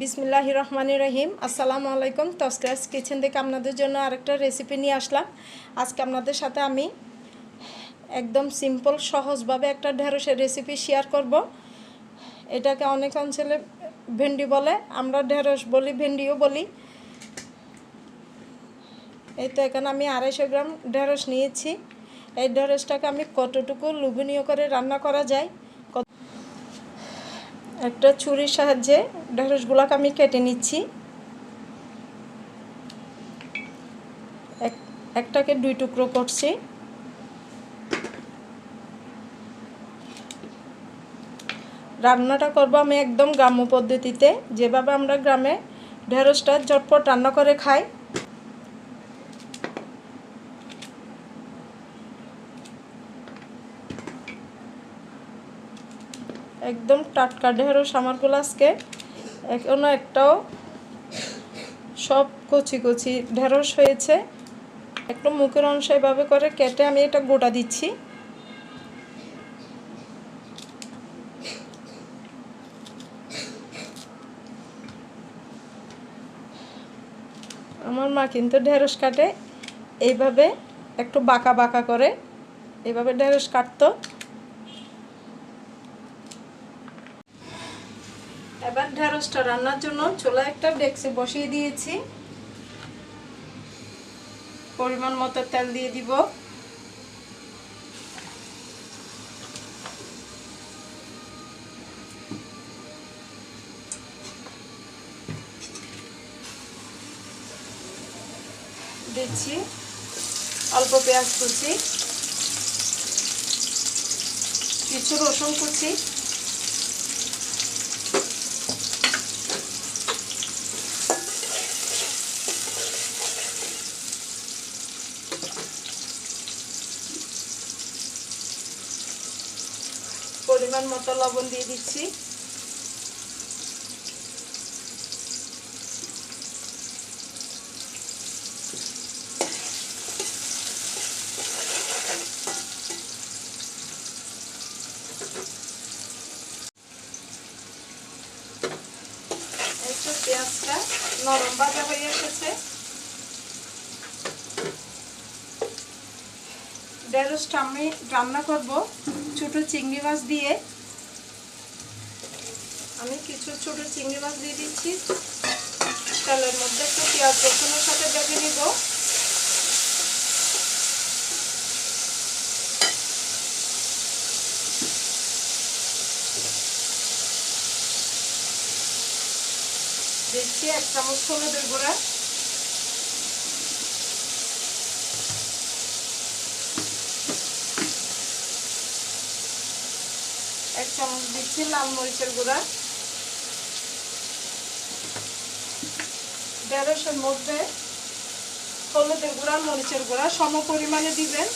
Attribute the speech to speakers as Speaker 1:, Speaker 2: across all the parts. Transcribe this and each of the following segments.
Speaker 1: বিসমিল্লাহ রহমানি রহিম। আসসালামু আলাইকুম। তস্করাজ কিচেন থেকে আপনাদের জন্য আরেকটা রেসিপি নিয়ে আসলাম। আজকে আপনাদের সাথে আমি একদম সিম্পল সহজভাবে একটা ঢেঁড়সের রেসিপি শেয়ার করব। এটাকে অনেক অঞ্চলে ভেন্ডি বলে, আমরা ঢেঁড়স বলি, ভেন্ডিও বলি। এই তো এখানে আমি আড়াইশো গ্রাম ঢেঁড়স নিয়েছি। এই ঢেঁড়সটাকে আমি কতটুকু লোভনীয় করে রান্না করা যায় একটা ছুরির সাহায্যে ঢেঁড়সগুলোকে আমি কেটে নিচ্ছি। এক- একটাকে দুই টুকরো করছি। রান্নাটা করব আমি একদম গ্রাম্য পদ্ধতিতে। যেভাবে আমরা গ্রামে ঢেঁড়সটা ঝটপট রান্না করে খাই একদম টাটকা ঢেঁড়স আমারগুলো আজকে এখনও একটাও সব কচি কচি ঢেঁড়স হয়েছে। একটু মুখের অংশ এভাবে করে কেটে আমি এটা গোটা দিচ্ছি। আমার মা কিন্তু ঢেঁড়স কাটে। এইভাবে একটু বাঁকা বাঁকা করে এইভাবে ঢেঁড়স কাটতো। এবার ঢেঁড়সটা রান্নার জন্য চুলা একটা ডেক্সে বসিয়ে দিয়েছি। পরিমাণ মতো তেল দিয়ে দিব। দিচ্ছি অল্প পেঁয়াজ কুচি, কিছু রসুন কুচি। পরিমাণ মতো লবণ দিয়ে দিচ্ছি। পেঁয়াজটা নরম ভাজা হয়ে এসেছে। ঢেঁড়সটা আমি রান্না করব ছোট চিংড়ি মাছ দিয়ে। আমি কিছু ছোট চিংড়ি মাছ দিয়ে দিচ্ছি। তেলের মধ্যে একটু পেঁয়াজ রসুনের সাথে ভেজে নিব। দিচ্ছি এক চামচ হলুদের গুঁড়া এক চামচ দিচ্ছি লাল মরিচের গুঁড়া। ঢেঁড়সের মধ্যে হলুদের গুঁড়া, মরিচের গুঁড়া, সম পরিমাণে দিবেন।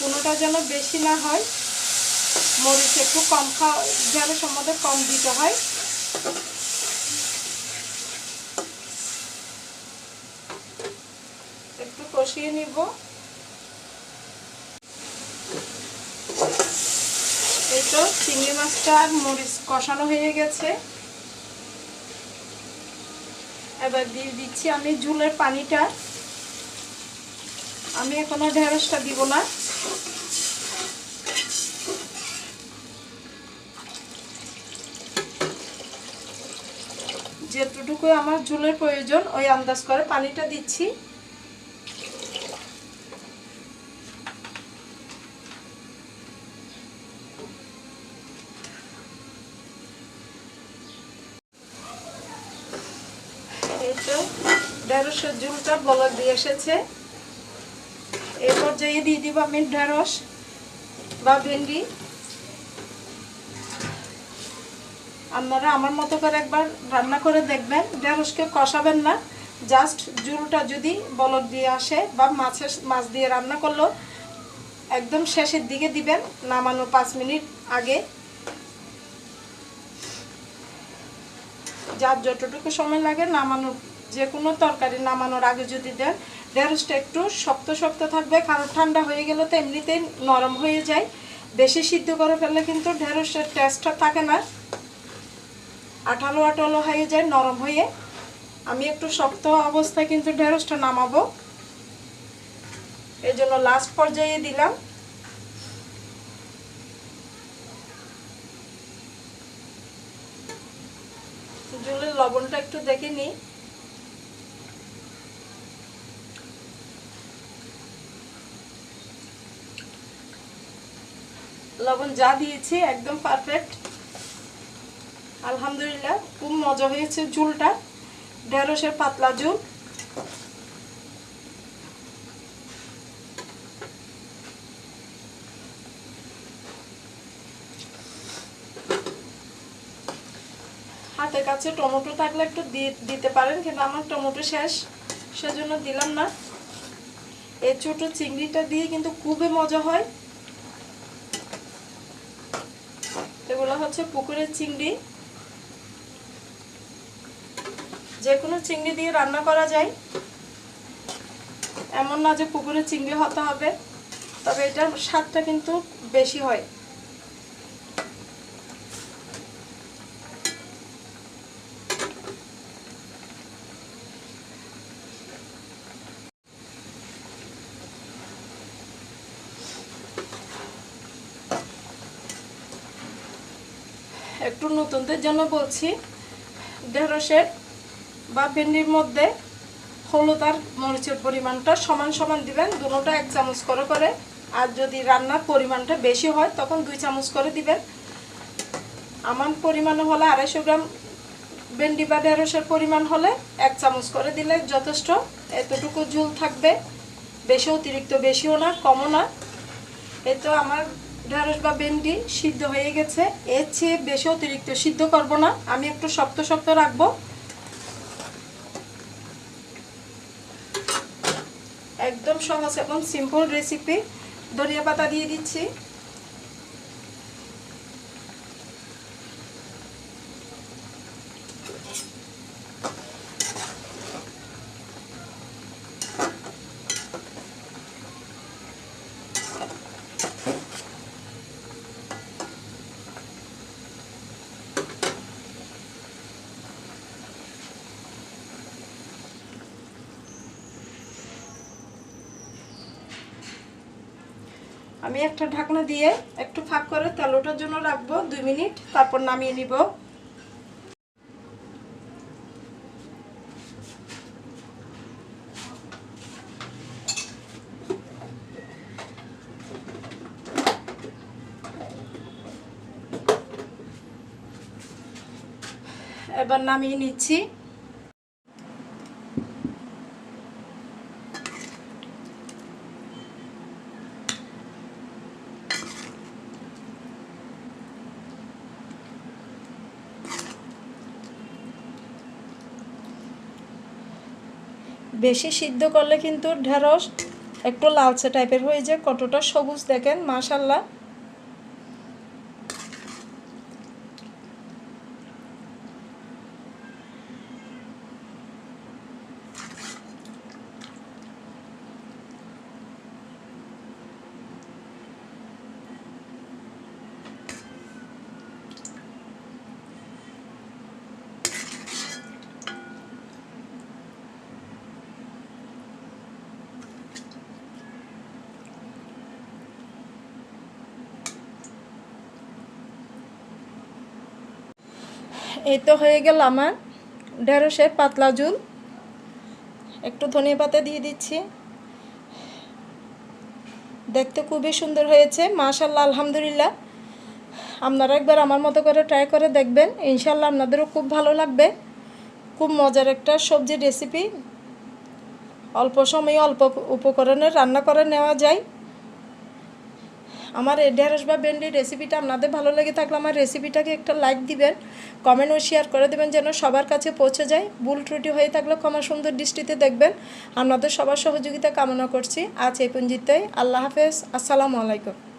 Speaker 1: কোনোটা যেন বেশি না হয়, মরিচ একটু কম খাওয়া, ঢেঁড়সের মধ্যে কম দিতে হয়। একটু কষিয়ে নিব। তো চিংড়ি মাছটা আর মরিচ কষানো হয়ে গেছে। এবার দিয়ে দিচ্ছি আমি ঝুলের পানিটা। আমি এখনও ঢেঁড়সটা দিব না। যেটুকু আমার ঝুলের প্রয়োজন, ওই আন্দাজ করে পানিটা দিচ্ছি এই তো ঢেঁড়সের ঝুলটা বলক দিয়ে এসেছে। এই পর্যায়ে দিয়ে দিব আমি ঢেঁড়স বা ভেন্ডি। আপনারা আমার মতো করে একবার রান্না করে দেখবেন। ঢেঁড়সকে কষাবেন না। জাস্ট জুলটা যদি বলক দিয়ে আসে বা মাছের মাছ দিয়ে রান্না করল, একদম শেষের দিকে দিবেন নামানো পাঁচ মিনিট আগে। যার যতটুকু সময় লাগে নামানোর যে কোনো তরকারি নামানোর আগে যদি দেন, ঢেঁড়সটা একটু শক্ত শক্ত থাকবে, কারণ ঠান্ডা হয়ে গেলে তো এমনিতেই নরম হয়ে যায়। বেশি সিদ্ধ করে ফেললে কিন্তু ঢেঁড়সের টেস্টটা থাকে না। আঠালো আঠালো হয়ে যায়, নরম হয়ে। আমি একটু শক্ত অবস্থায় কিন্তু ঢেঁড়সটা নামাবো। এই জন্য লাস্ট পর্যায়ে দিলাম। জলের লবণটা একটু দেখে নিই। লবণ যা দিয়েছি, একদম পারফেক্ট আলহামদুলিল্লাহ, খুব মজা হয়েছে ঝুলটা। ঢেঁড়সের পাতলা ঝুল। হাতের কাছে টমেটো থাকলে একটু দিতে পারেন, কিন্তু আমার টমেটো শেষ, সেজন্য দিলাম না। এই ছোট চিংড়িটা দিয়ে কিন্তু খুবই মজা হয়। এগুলো হচ্ছে পুকুরের চিংড়ি। যে কোনো চিংড়ি দিয়ে রান্না করা যায়। এমন না যে পুকুরের চিংড়ি হতে হবে, তবে এটার স্বাদটা কিন্তু বেশি হয়। একটু নতুনদের জন্য বলছি, ঢেঁড়সের বা ভেন্ডির মধ্যে হলুদ আর মরিচের পরিমাণটা সমান সমান দিবেন দুটোটা এক চামচ করে করে। আর যদি রান্নার পরিমাণটা বেশি হয়, তখন দুই চামচ করে দিবেন। আমার পরিমাণে হলে আড়াইশো গ্রাম, ভেন্ডি বা ঢেঁড়সের পরিমাণ হলে এক চামচ করে দিলে যথেষ্ট। এতটুকু ঝুল থাকবে, বেশি অতিরিক্ত বেশিও না, কমও না। এই তো আমার ঢেঁড়স বা ভেন্ডি সিদ্ধ হয়ে গেছে। এর চেয়ে বেশি অতিরিক্ত সিদ্ধ করব না। আমি একটু শক্ত শক্ত রাখব। একদম সহজ এবং সিম্পল রেসিপি ধনিয়া পাতা দিয়ে দিচ্ছি। আমি একটা ঢাকনা দিয়ে একটু ফাঁক করে তেলোটার জন্য রাখব, দুই মিনিট, তারপর নামিয়ে নিব। এবার নামিয়ে নিচ্ছি। বেশি সিদ্ধ করলে কিন্তু ঢেঁড়স একটু লালচে টাইপের হয়ে যায় কতটা সবুজ দেখেন মাশাল্লাহ এই তো হয়ে গেল আমার। ঢেঁড়সের পাতলা ঝুল। একটু ধনিয়া পাতা দিয়ে দিচ্ছি। দেখতে খুবই সুন্দর হয়েছে মাশাল্লাহ আলহামদুলিল্লাহ। আপনারা একবার আমার মতো করে ট্রাই করে দেখবেন। ইনশাল্লাহ আপনাদেরও খুব ভালো লাগবে। খুব মজার একটা সবজির রেসিপি অল্প সময়ে অল্প উপকরণে রান্না করে নেওয়া যায়। আমার ঢেঁড়স বা ভেন্ডির রেসিপিটা আপনাদের ভালো লেগে থাকলে আমার রেসিপিটাকে একটা লাইক দিবেন কমেন্টও শেয়ার করে দেবেন যেন সবার কাছে পৌঁছে যায়। ভুল ত্রুটি হয়ে থাকলে ক্ষমা সুন্দর দৃষ্টিতে দেখবেন। আপনাদের সবার সহযোগিতা কামনা করছি। আজ এই পঞ্জিতে আল্লাহ হাফেজ। আসসালামু আলাইকুম।